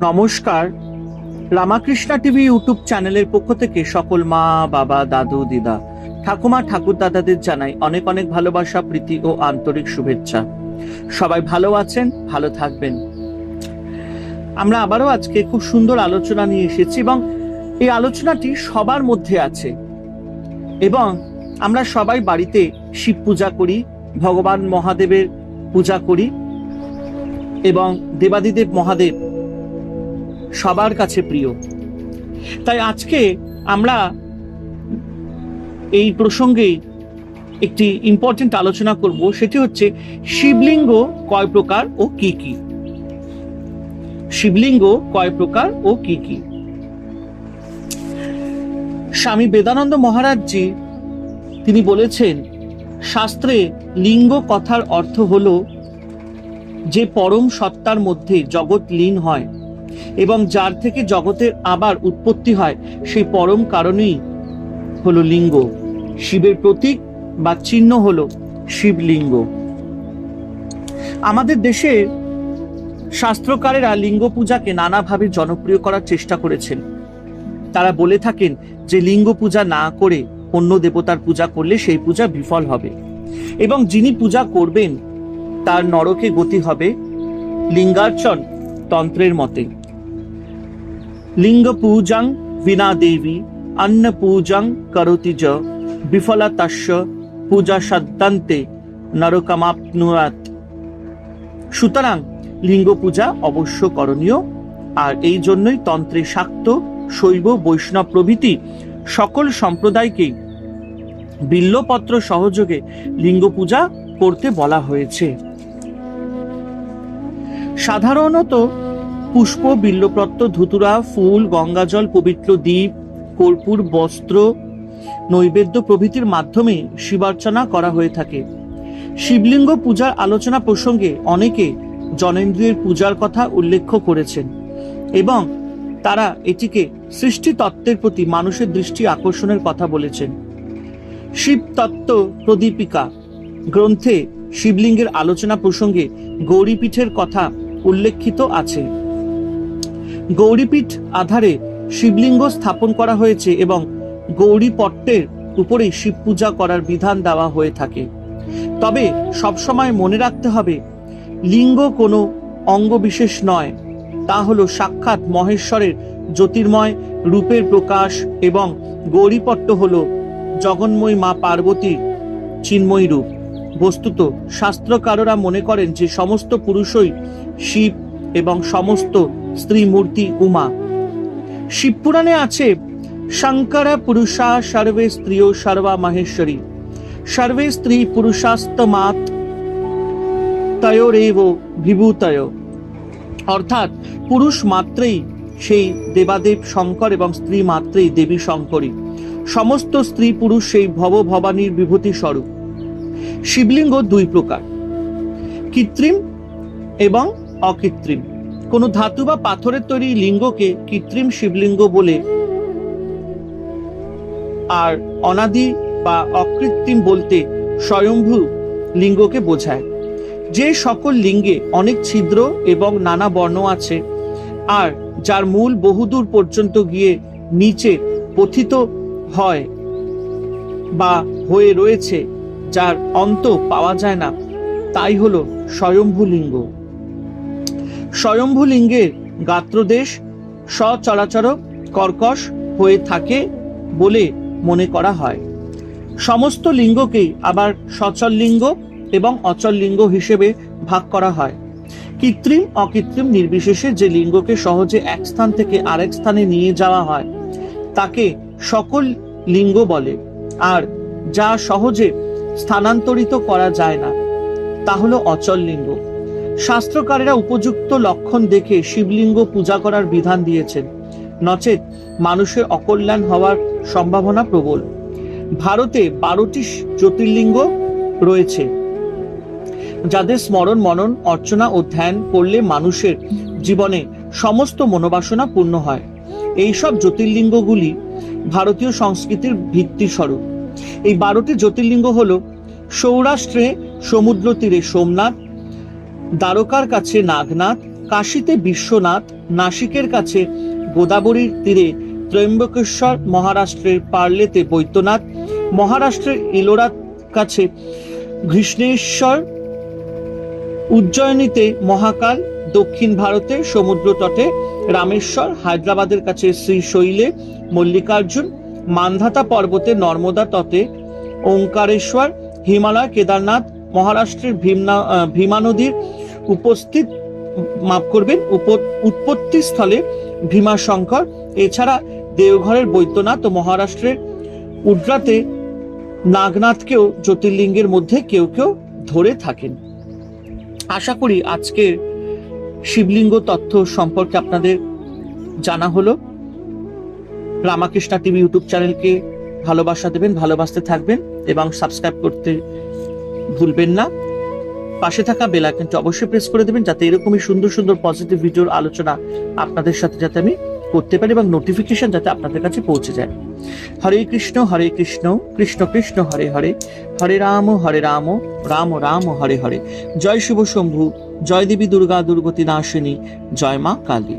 নমস্কার। Ramakrishna TV YouTube চ্যানেলের পক্ষ থেকে সকল মা, বাবা, দাদু, দিদা, ঠাকুমা, ঠাকুর দাদাদের জানাই অনেক অনেক ভালোবাসা, প্রীতি ও আন্তরিক শুভেচ্ছা। সবাই ভালো আছেন, ভালো থাকবেন। আমরা আবারও আজকে খুব সুন্দর আলোচনা নিয়ে এসেছি এবং এই আলোচনাটি সবার মধ্যে আছে। এবং আমরা সবাই বাড়িতে শিব পূজা করি, ভগবান মহাদেবের পূজা করি এবং দেবাদিদেব মহাদেব সবার কাছে প্রিয়। তাই আজকে আমরা এই প্রসঙ্গে একটি ইম্পর্টেন্ট আলোচনা করব, সেটি হচ্ছে শিবলিঙ্গ কয় প্রকার ও কি কি? শিবলিঙ্গ কয় প্রকার ও কি কি? স্বামী বেদানন্দ মহারাজজি, তিনি বলেছেন, শাস্ত্রে লিঙ্গ কথার অর্থ হলো যে পরম সত্তার মধ্যে জগৎ লীন হয় এবং যার থেকে জগতের আবার উৎপত্তি হয়, সেই পরম কারণেই হলো লিঙ্গ। শিবের প্রতীক বা চিহ্ন হলো শিবলিঙ্গ। আমাদের দেশে শাস্ত্রকারেরা লিঙ্গ পূজাকে নানাভাবে জনপ্রিয় করার চেষ্টা করেছেন। তারা বলে থাকেন যে লিঙ্গ পূজা না করে অন্য দেবতার পূজা করলে সেই পূজা বিফল হবে। এবং যিনি পূজা করবেন, তার নরকে গতি হবে লিঙ্গার্চন তন্ত্রের মতে। লিঙ্গ পূজাং বিনা দেবী অন্ন পূজাং করতি য বিফলতাস্য পূজা সাদ্দান্তে নরকামাপনুয়াত সুতরাং লিঙ্গ পূজা অবশ্য করণীয়, আর এই জন্যই তন্ত্রে শাক্ত শৈব বৈষ্ণব প্রভৃতি সকল সম্প্রদায়কেই বিল্লপত্র সহযোগে লিঙ্গ পূজা করতে বলা হয়েছে। সাধারণত পুষ্প বিল্লপত্র ধুতুরা, ফুল, গঙ্গাজল, পবিত্র দ্বীপ, কর্পূর, বস্ত্র, নৈবেদ্য প্রভৃতির মাধ্যমে শিবার্চনা করা হয়ে থাকে। শিবলিঙ্গ পূজার আলোচনা প্রসঙ্গে অনেকে জনেন্দ্রিয়ের পূজার কথা উল্লেখ করেছেন এবং তারা এটিকে সৃষ্টি তত্ত্বের প্রতি মানুষের দৃষ্টি আকর্ষণের কথা বলেছেন। শিব তত্ত্ব প্রদীপিকা গ্রন্থে শিবলিঙ্গের আলোচনা প্রসঙ্গে গৌরীপীঠের কথা উল্লেখিত আছে। গৌরীপীঠ আধারে শিবলিঙ্গ স্থাপন করা হয়েছে এবং গৌরী পট্টের উপরেই শিব পূজা করার বিধান দেওয়া হয়ে থাকে। তবে সবসময় মনে রাখতে হবে, লিঙ্গ কোনো অঙ্গ বিশেষ নয়। তা হলো সাক্ষাৎ মহেশ্বরের জ্যোতির্ময় রূপের প্রকাশ এবং গৌরীপট্ট হল জগন্ময় মা পার্বতীর চিন্ময় রূপ। বস্তুত শাস্ত্রকাররা মনে করেন যে সমস্ত পুরুষই শিব এবং সমস্ত স্ত্রী মূর্তি উমা। শিবপুরাণে আছে, শঙ্কর পুরুষা সর্বে স্ত্রিয় সর্বা মাহেশ্বরী। সর্বে স্ত্রী পুরুষাস্তমাত তয়োরেব বিভূতয়। অর্থাৎ পুরুষ মাত্রেই সেই দেবাদেব শঙ্কর এবং স্ত্রী মাত্রেই দেবী শঙ্করী। সমস্ত স্ত্রী পুরুষ সেই ভব ভবানীর বিভূতি স্বরূপ। শিবলিঙ্গ দুই প্রকার, কৃত্রিম এবং অকৃত্রিম। কোনো ধাতু বা পাথরের তৈরি লিঙ্গকে কৃত্রিম শিবলিঙ্গ বলে। আর অনাদি বা অকৃত্রিম বলতে স্বয়ংভূ লিঙ্গকে বোঝায়। যে সকল লিঙ্গে অনেক ছিদ্র এবং নানা বর্ণ আছে, আর যার মূল বহুদূর পর্যন্ত গিয়ে নিচে পথিত হয় বা হয়ে রয়েছে, যার অন্ত পাওয়া যায় না, তাই হলো স্বয়ম্ভু লিঙ্গ। স্বয়ম্ভু লিঙ্গের গাত্রদেশ সচরাচর কর্কশ হয়ে থাকে বলে মনে করা হয়। সমস্ত লিঙ্গকেই আবার সচল লিঙ্গ এবং অচল লিঙ্গ হিসেবে ভাগ করা হয়। কৃত্রিম, অকৃত্রিম নির্বিশেষে যে লিঙ্গকে সহজে এক স্থান থেকে আরেক স্থানে নিয়ে যাওয়া হয়, তাকে সকল লিঙ্গ বলে। আর যা সহজে স্থানান্তরিত করা যায় না, তা হলো অচল লিঙ্গ শাস্ত্রকারেরা উপযুক্ত লক্ষণ দেখে শিবলিঙ্গ পূজা করার বিধান দিয়েছেন। নচেত মানুষের অকল্যাণ হওয়ার সম্ভাবনা প্রবল। ভারতে বারোটি জ্যোতির্লিঙ্গ রয়েছে, যাদের স্মরণ, মনন, অর্চনা ও ধ্যান করলে মানুষের জীবনে সমস্ত মনোবাসনা পূর্ণ হয়। এইসব জ্যোতির্লিঙ্গগুলি ভারতীয় সংস্কৃতির ভিত্তি স্বরূপ এই বারোটি জ্যোতির্লিঙ্গ হল সৌরাষ্ট্রে সমুদ্র তীরে সোমনাথ দ্বারকার কাছে নাগনাথ, কাশীতে বিশ্বনাথ, নাসিকের কাছে গোদাবরীর তীরে ত্রয়ম্বকেশ্বর মহারাষ্ট্রের পার্লেতে বৈদ্যনাথ, মহারাষ্ট্রের ইলোরার কাছে ঘৃষ্ণেশ্বর, উজ্জয়িনীতে মহাকাল, দক্ষিণ ভারতে সমুদ্র তটে রামেশ্বর, হায়দ্রাবাদের কাছে শ্রীশৈলে মল্লিকার্জুন, মান্ধাতা পর্বতে নর্মদা তটে ওঙ্কারেশ্বর, হিমালয় কেদারনাথ মহারাষ্ট্রের ভীমনা ভীমা নদীর উপস্থিত, মাফ করবেন উৎপত্তি স্থলে ভীমা শঙ্কর, এছাড়া দেওঘরের বৈদ্যনাথ ও মহারাষ্ট্রের উড্রাতে নাগনাথকেও জ্যোতির্লিঙ্গের মধ্যে কেউ কেউ ধরে থাকেন। আশা করি আজকের শিবলিঙ্গ তথ্য সম্পর্কে আপনাদের জানা হলো। রামাকৃষ্ণা টিভি ইউটিউব চ্যানেলকে ভালোবাসা দেবেন, ভালোবাসতে থাকবেন এবং সাবস্ক্রাইব করতে ভুলবেন না। পাশে থাকা বেল আইকনটি অবশ্যই প্রেস করে দেবেন যাতে এরকমই সুন্দর সুন্দর পজিটিভ ভিডিওর আলোচনা আপনাদের সাথে যাতে আমি করতে পারি এবং নোটিফিকেশন যাতে আপনাদের কাছে পৌঁছে যায়। হরে কৃষ্ণ হরে কৃষ্ণ কৃষ্ণ কৃষ্ণ, হরে হরে হরে রাম হরে রাম রাম রাম, হরে হরে। জয় শিব শম্ভু, জয় দেবী দুর্গা, দুর্গতি নাশিনী, জয় মা কালী।